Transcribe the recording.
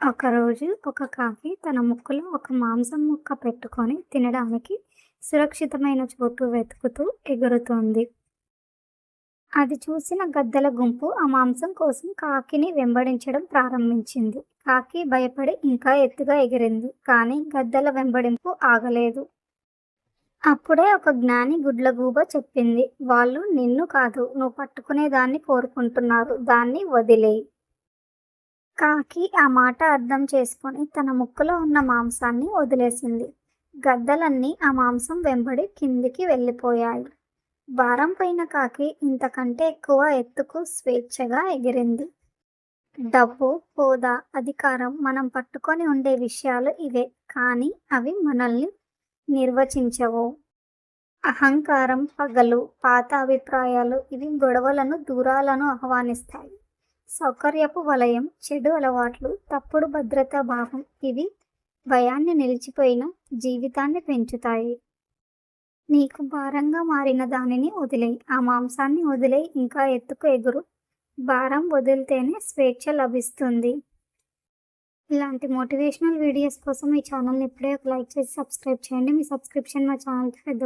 ఒకరోజు ఒక కాకి తన ముక్కులో ఒక మాంసం ముక్క పెట్టుకొని తినడానికి సురక్షితమైన చోటు వెతుకుతూ ఎగురుతోంది. అది చూసిన గద్దల గుంపు ఆ మాంసం కోసం కాకిని వెంబడించడం ప్రారంభించింది. కాకి భయపడి ఇంకా ఎత్తుగా ఎగిరింది కానీ గద్దల వెంబడింపు ఆగలేదు. అప్పుడే ఒక జ్ఞాని గుడ్లగూబ చెప్పింది వాళ్ళు నిన్ను కాదు నువ్వు పట్టుకునే దాన్ని కోరుకుంటున్నారు దాన్ని వదిలేయి. కాకి ఆ మాట అర్థం చేసుకొని తన ముక్కులో ఉన్న మాంసాన్ని వదిలేసింది. గద్దలన్నీ ఆ మాంసం వెంబడి కిందికి వెళ్ళిపోయాయి. భారం పైన కాకి ఇంతకంటే ఎక్కువ ఎత్తుకు స్వేచ్ఛగా ఎగిరింది. డబ్బు హోదా అధికారం మనం పట్టుకొని ఉండే విషయాలు ఇవే కానీ అవి మనల్ని నిర్వచించవు. అహంకారం పగలు పాత అభిప్రాయాలు ఇవి గొడవలను దూరాలను ఆహ్వానిస్తాయి. సౌకర్యపు వలయం చెడు అలవాట్లు తప్పుడు భద్రతా భావం ఇవి భయాన్ని నిలిచిపోయిన జీవితాన్ని పెంచుతాయి. నీకు భారంగా మారిన దానిని వదిలేయి. ఆ మాంసాన్ని వదిలేయి. ఇంకా ఎత్తుకు ఎగురు. భారం వదిలితేనే స్వేచ్ఛ లభిస్తుంది. ఇలాంటి మోటివేషనల్ వీడియోస్ కోసం ఈ ఛానల్ని ఇప్పుడే ఒక లైక్ చేసి సబ్స్క్రైబ్ చేయండి. మీ సబ్స్క్రిప్షన్ మా ఛానల్కి పెద్ద